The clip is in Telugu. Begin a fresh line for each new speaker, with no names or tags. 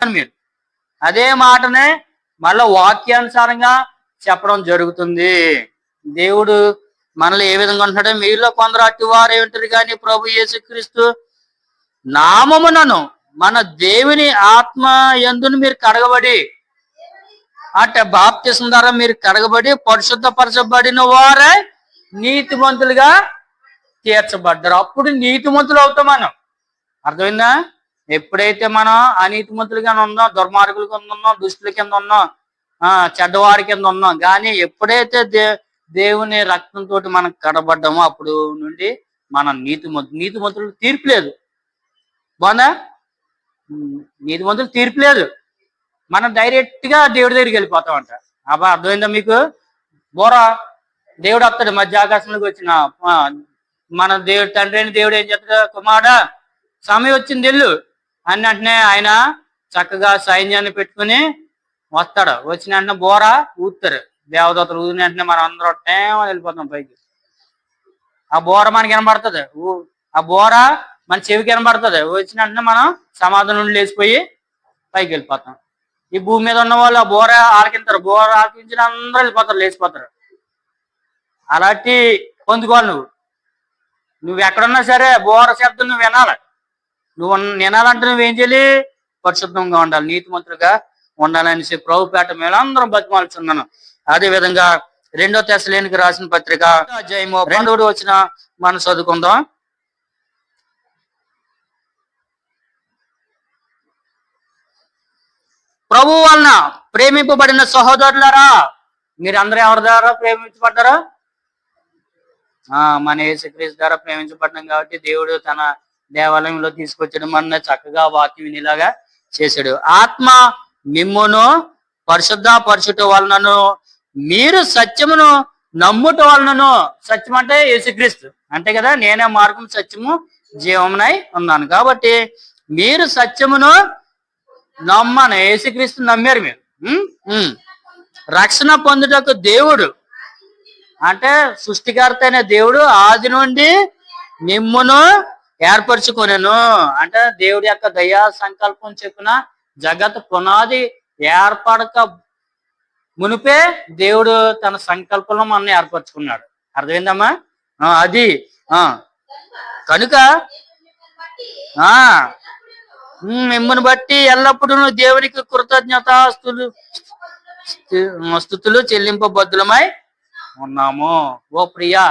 మీరు. అదే మాటనే మళ్ళీ వాక్యానుసారంగా చెప్పడం జరుగుతుంది. దేవుడు మనల్ని ఏ విధంగా ఉంటాడో మీలో కొందరు అట్టివారు ఏమిటారు కానీ ప్రభు యేసుక్రీస్తు నామమునను మన దేవుని ఆత్మ ఎందును మీరు కడగబడి అంటే బాప్తిసం ద్వారా మీరు కడగబడి పరిశుద్ధపరచబడిన వారే నీతిమంతులుగా తీర్చబడ్డారు. అప్పుడు నీతిమంతులు అవుతాం మనం. అర్థమైందా? ఎప్పుడైతే మనం అనీతిమంతులుగా ఉన్నాం దుర్మార్గుల కింద ఉన్నాం దుష్టుల కింద ఉన్నాం ఆ చెడ్డవారి కింద ఉన్నాం కానీ ఎప్పుడైతే దే దేవుని రక్తంతో మనం కడబడ్డామో అప్పుడు నుండి మన నీతిమంతు నీతిమంతులు తీర్పు లేదు. బాగుందా? నీతిమంతులు తీర్పు లేదు. మనం డైరెక్ట్గా దేవుడి దగ్గరికి వెళ్ళిపోతాం అంట అబ్బా అర్థమైందా మీకు? బోరా దేవుడు వస్తాడు మధ్య ఆకాశంలోకి వచ్చిన మన దేవుడు తండ్రి దేవుడు ఏం చెప్తాడు? కుమారుడా సమయం వచ్చింది వెళ్ళు. అని వెంటనే ఆయన చక్కగా సైన్యాన్ని పెట్టుకుని వస్తాడు. వచ్చిన వెంటనే బోరా ఊతారు దేవదత్తలు ఊదిన వెంటనే మనం అందరం టేమ వెళ్ళిపోతాం పైకి. ఆ బోర మనకి వినబడుతుంది. ఆ బోర మన చెవికి వినబడుతుంది. వచ్చిన వెంటనే మనం సమాధానం నుండి లేచిపోయి పైకి వెళ్ళిపోతాం. ఈ భూమి మీద ఉన్న వాళ్ళు ఆ బోర ఆలకింతారు బోర ఆలకించిన అందరూ వెళ్ళిపోతారు లేచిపోతారు. అలాంటి పొందుకోవాలి నువ్వు. నువ్వు ఎక్కడున్నా సరే బోర శబ్దం నువ్వు వినాలి. నువ్వు ఉన్- నువ్వేం చేయాలి? పరిశుద్ధంగా ఉండాలి నీతి మంత్రులుగా ఉండాలనేసి ప్రభుపేట మేమందరం బతిమాలుచున్నాను. అదే విధంగా రెండో తెశలేనికి రాసిన పత్రిక అధ్యాయము రెండోడు వచ్చిన మనం చదువుకుందాం. ప్రభు వలన ప్రేమింపబడిన సహోదరులారా మీరు అందరూ ఎవరి ద్వారా ప్రేమించబడ్డారా? ఆ మన యేసుక్రీస్తు ద్వారా ప్రేమించబడ్డాం కాబట్టి దేవుడు తన దేవాలయంలో తీసుకొచ్చడం. మన చక్కగా వాక్యం వినేలాగా చేశాడు. ఆత్మ మిమ్మును పరిశుద్ధ పరచుట వలనను మీరు సత్యమును నమ్ముట వలనను సత్యం అంటే యేసుక్రీస్తు. అంటే కదా? నేనే మార్గం సత్యము జీవమునై ఉన్నాను. కాబట్టి మీరు సత్యమును నమ్మను యేసుక్రీస్తు నమ్మారు మీరు. రక్షణ పొందుటకు దేవుడు అంటే సృష్టికర్త అయిన దేవుడు ఆది నుండి మిమ్మును ఏర్పరచుకునేను. అంటే దేవుడి యొక్క దయా సంకల్పం చెప్పిన జగత్ పునాది ఏర్పడక మునిపే దేవుడు తన సంకల్పంలో మనం ఏర్పరచుకున్నాడు. అర్థమైందమ్మా? ఆ, అది. ఆ. కనుక ఆ. మిమ్మల్ని బట్టి ఎల్లప్పుడూ దేవునికి కృతజ్ఞతాస్తులు స్థుతులు చెల్లింపబద్దులమై ఉన్నాము. ఓ ప్రియా